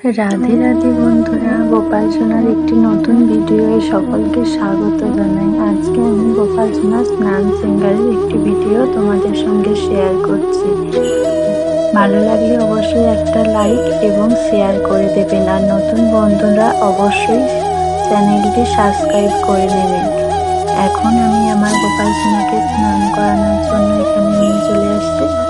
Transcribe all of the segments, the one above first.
রাধে রাধে বন্ধুরা, গোপাল সোনার একটি নতুন ভিডিওয়ে সকলকে স্বাগত জানাই। আজকে আমি গোপাল সোনার স্নান সিঙ্গারের একটি ভিডিও তোমাদের সঙ্গে শেয়ার করছি। ভালো লাগলে অবশ্যই একটা লাইক এবং শেয়ার করে দেবেন আর নতুন বন্ধুরা অবশ্যই চ্যানেলটি সাবস্ক্রাইব করে নেবেন এখন আমি আমার গোপাল সোনাকে স্নান করানোর জন্য এখানে নিয়ে চলে আসছি।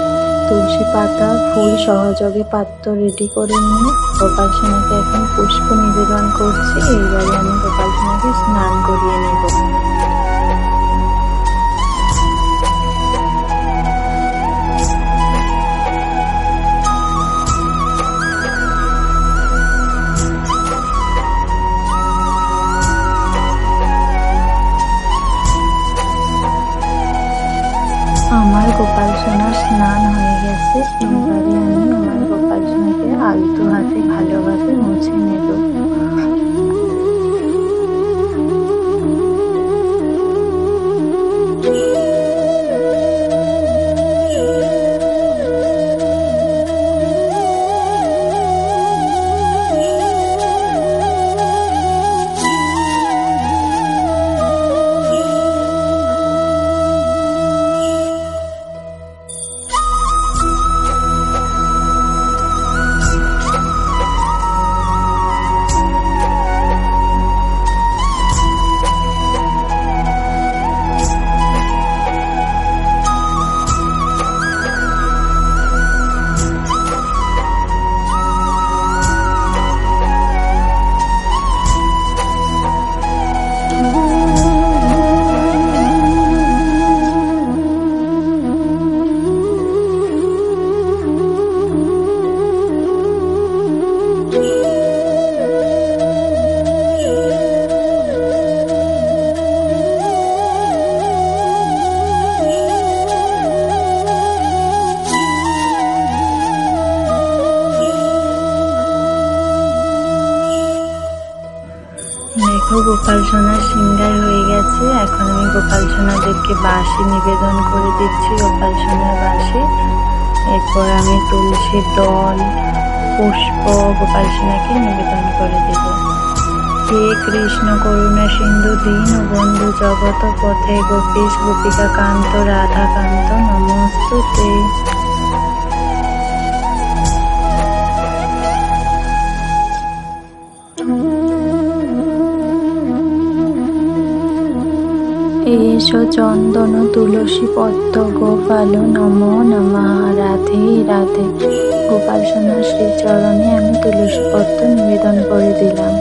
তুলসী পাতা, ফুল সহযোগে পাত্র রেডি করে নিয়ে গোপাল সোনাকে এখন পুষ্প নিবেদন করছি। এইবারে আমি গোপাল সোনাকে স্নান করিয়ে নেব। আমার গোপাল সোনার স্নান হয়ে গেছে। আমি আমার গোপাল সোনাকে আলতো হাতে ভালোভাবে মুছে নেব। দেখো, গোপাল সোনার সিঙ্গার হয়ে গেছে। এখন আমি গোপাল সোনাদেরকে বাঁশি নিবেদন করে দিচ্ছি, গোপাল সোনার বাঁশি। এরপর আমি তুলসীর দল, পুষ্প, গোপাল সোনাকে নিবেদন করে দেব। হে কৃষ্ণ করুণা সিন্ধু, দীন বন্ধু জগত পথে গোপীশ গোপিকা কান্ত রাধা কান্ত নমস্তুতে। এসো চন্দন তুলসী পদ্ম গোপাল নম নমঃ। রাধে রাধে। গোপাল সোনার শ্রীচরণে আমি তুলসী পদ্ম নিবেদন করে দিলাম।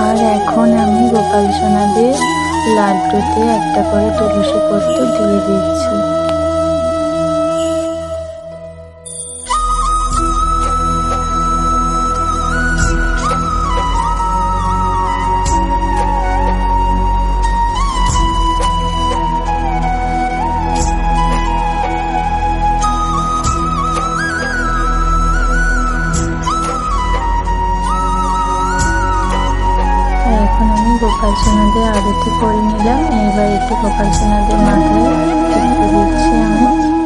আর এখন আমি গোপাল সোনাদের লাড্ডুতে একটা করে তুলসী পদ্ম দিয়ে দিচ্ছি। এখন আমি গোপাল সোনাদের আরতি করে নিলাম। এইবার একটু গোপাল সোনাদের মাথায় দিচ্ছি আমি।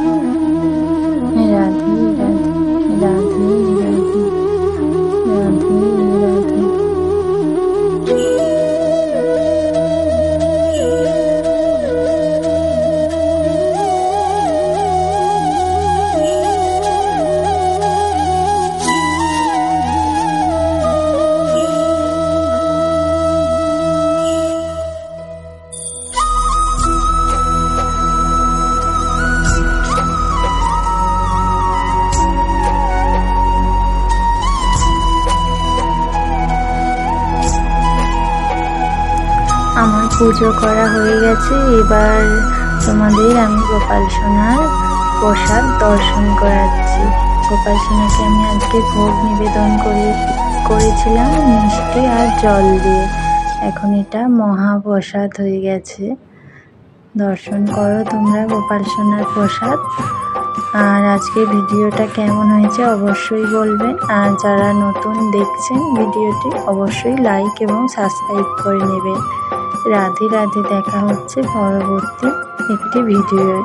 পুজো করা হয়ে গেছে। এবার তোমাদের আমি গোপাল সোনার প্রসাদ দর্শন করাচ্ছি। গোপাল সোনাকে আমি আজকে ভোগ নিবেদন করে, করেছিলাম মিষ্টি আর জল দিয়ে। এখন এটা মহাপ্রসাদ হয়ে গেছে। দর্শন করো তোমরা গোপাল সোনার প্রসাদ। আর আজকে ভিডিওটা কেমন হয়েছে অবশ্যই বলবেন আর যারা নতুন দেখছেন ভিডিওটি, অবশ্যই লাইক এবং সাবস্ক্রাইব করে নেবেন রাধে রাধে দেখা হচ্ছে পরবর্তী একটি ভিডিওয়।